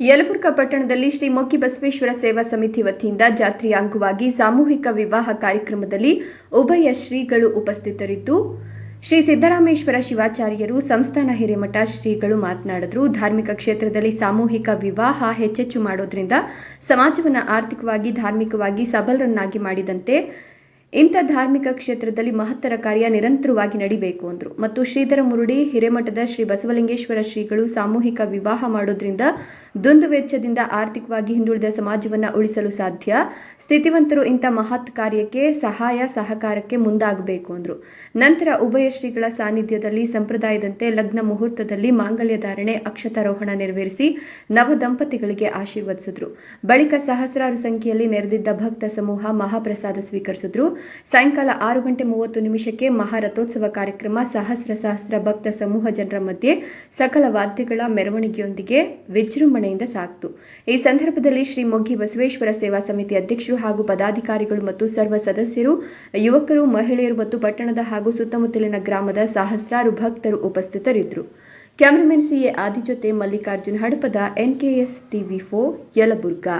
ಯಲಬುರ್ಗಾ ಪಟ್ಟಣದಲ್ಲಿ ಶ್ರೀ ಮೊಕ್ಕಿ ಬಸವೇಶ್ವರ ಸೇವಾ ಸಮಿತಿ ವತಿಯಿಂದ ಜಾತ್ರೆಯ ಅಂಗವಾಗಿ ಸಾಮೂಹಿಕ ವಿವಾಹ ಕಾರ್ಯಕ್ರಮದಲ್ಲಿ ಉಭಯ ಶ್ರೀಗಳು ಉಪಸ್ಥಿತರಿದ್ದು, ಶ್ರೀ ಸಿದ್ದರಾಮೇಶ್ವರ ಶಿವಾಚಾರ್ಯರು, ಸಂಸ್ಥಾನ ಹಿರೇಮಠ ಶ್ರೀಗಳು ಮಾತನಾಡಿದ್ರು. ಧಾರ್ಮಿಕ ಕ್ಷೇತ್ರದಲ್ಲಿ ಸಾಮೂಹಿಕ ವಿವಾಹ ಹೆಚ್ಚೆಚ್ಚು ಮಾಡೋದ್ರಿಂದ ಸಮಾಜವನ್ನು ಆರ್ಥಿಕವಾಗಿ, ಧಾರ್ಮಿಕವಾಗಿ ಸಬಲರನ್ನಾಗಿ ಮಾಡಿದಂತೆ ಇಂಥ ಧಾರ್ಮಿಕ ಕ್ಷೇತ್ರದಲ್ಲಿ ಮಹತ್ತರ ಕಾರ್ಯ ನಿರಂತರವಾಗಿ ನಡಿಬೇಕು ಅಂದರು. ಮತ್ತು ಶ್ರೀಧರ ಮುರುಡಿ, ಹಿರೇಮಠದ ಶ್ರೀ ಬಸವಲಿಂಗೇಶ್ವರ ಶ್ರೀಗಳು ಸಾಮೂಹಿಕ ವಿವಾಹ ಮಾಡೋದ್ರಿಂದ ದುಂದು ವೆಚ್ಚದಿಂದ ಆರ್ಥಿಕವಾಗಿ ಹಿಂದುಳಿದ ಸಮಾಜವನ್ನು ಉಳಿಸಲು ಸಾಧ್ಯ. ಸ್ಥಿತಿವಂತರು ಇಂಥ ಮಹತ್ ಕಾರ್ಯಕ್ಕೆ ಸಹಾಯ, ಸಹಕಾರಕ್ಕೆ ಮುಂದಾಗಬೇಕು ಅಂದರು. ನಂತರ ಉಭಯ ಶ್ರೀಗಳ ಸಾನ್ನಿಧ್ಯದಲ್ಲಿ ಸಂಪ್ರದಾಯದಂತೆ ಲಗ್ನ ಮುಹೂರ್ತದಲ್ಲಿ ಮಾಂಗಲ್ಯ ಧಾರಣೆ, ಅಕ್ಷತಾರೋಹಣ ನೆರವೇರಿಸಿ ನವ ದಂಪತಿಗಳಿಗೆ ಆಶೀರ್ವದಿಸಿದರು. ಬಳಿಕ ಸಹಸ್ರಾರು ಸಂಖ್ಯೆಯಲ್ಲಿ ನೆರೆದಿದ್ದ ಭಕ್ತ ಸಮೂಹ ಮಹಾಪ್ರಸಾದ ಸ್ವೀಕರಿಸಿದ್ರು. ಸಾಯಂಕಾಲ ಆರು ಗಂಟೆ ಮೂವತ್ತು ನಿಮಿಷಕ್ಕೆ ಮಹಾರಥೋತ್ಸವ ಕಾರ್ಯಕ್ರಮ ಸಹಸ್ರ ಸಹಸ್ರ ಭಕ್ತ ಸಮೂಹ ಜನರ ಮಧ್ಯೆ ಸಕಲ ವಾದ್ಯಗಳ ಮೆರವಣಿಗೆಯೊಂದಿಗೆ ವಿಜೃಂಭಣೆಯಿಂದ ಸಾಕ್ತು ಈ ಸಂದರ್ಭದಲ್ಲಿ ಶ್ರೀ ಮೊಗ್ಗಿ ಬಸವೇಶ್ವರ ಸೇವಾ ಸಮಿತಿ ಅಧ್ಯಕ್ಷರು ಹಾಗೂ ಪದಾಧಿಕಾರಿಗಳು ಮತ್ತು ಸರ್ವ ಸದಸ್ಯರು, ಯುವಕರು, ಮಹಿಳೆಯರು ಮತ್ತು ಪಟ್ಟಣದ ಹಾಗೂ ಸುತ್ತಮುತ್ತಲಿನ ಗ್ರಾಮದ ಸಹಸ್ರಾರು ಭಕ್ತರು ಉಪಸ್ಥಿತರಿದ್ದರು. Cameraman C A Aadi Mallikarjun, Hadapada NKS TV four Yelburga.